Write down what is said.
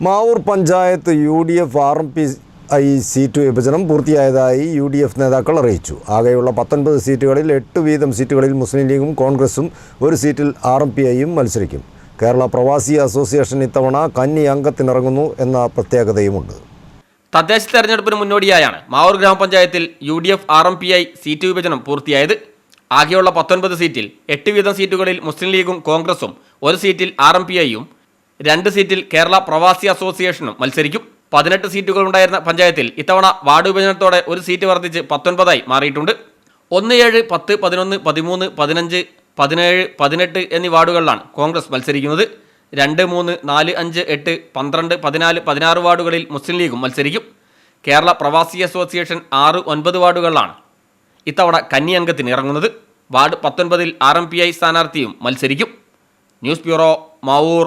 Mavoor panchayat U D F R M P I seat വിഭജനം പൂർത്തിയായതായി U D F നേതാക്കൾ അറിയിച്ചു. ആകെയുള്ള പത്തൊൻപത് സീറ്റുകളിൽ എട്ട് വീതം സീറ്റുകളിൽ മുസ്ലിം ലീഗും കോൺഗ്രസും ഒരു സീറ്റിൽ ആർ എം പി ഐയും മത്സരിക്കും. കേരള പ്രവാസി അസോസിയേഷൻ ഇത്തവണ കന്നി അംഗത്തിനിറങ്ങുന്നു എന്ന പ്രത്യേകതയുമുണ്ട്. തദ്ദേശ തെരഞ്ഞെടുപ്പിന് മുന്നോടിയായാണ് മാവൂർ ഗ്രാമപഞ്ചായത്തിൽ U D F R M P I seat വിഭജനം പൂർത്തിയായത്. ആകെയുള്ള പത്തൊൻപത് സീറ്റിൽ എട്ട് വീതം സീറ്റുകളിൽ മുസ്ലിം ലീഗും കോൺഗ്രസും ഒരു സീറ്റിൽ ആർ എം പി ഐയും രണ്ട് സീറ്റിൽ കേരള പ്രവാസി അസോസിയേഷനും മത്സരിക്കും. പതിനെട്ട് സീറ്റുകൾ ഉണ്ടായിരുന്ന പഞ്ചായത്തിൽ ഇത്തവണ വാർഡ് വിഭജനത്തോടെ ഒരു സീറ്റ് വർദ്ധിച്ച് പത്തൊൻപതായി മാറിയിട്ടുണ്ട്. ഒന്ന് ഏഴ് പത്ത് പതിനൊന്ന് പതിമൂന്ന് പതിനഞ്ച് പതിനേഴ് പതിനെട്ട് എന്നീ വാർഡുകളിലാണ് കോൺഗ്രസ് മത്സരിക്കുന്നത്. രണ്ട് മൂന്ന് നാല് അഞ്ച് എട്ട് പന്ത്രണ്ട് പതിനാല് പതിനാറ് വാർഡുകളിൽ മുസ്ലിം ലീഗും മത്സരിക്കും. കേരള പ്രവാസി അസോസിയേഷൻ ആറ് ഒൻപത് വാർഡുകളിലാണ് ഇത്തവണ കന്നി അംഗത്തിന് ഇറങ്ങുന്നത്. വാർഡ് പത്തൊൻപതിൽ ആർ എം പി ഐ സ്ഥാനാർത്ഥിയും മത്സരിക്കും. News bureau Mavoor.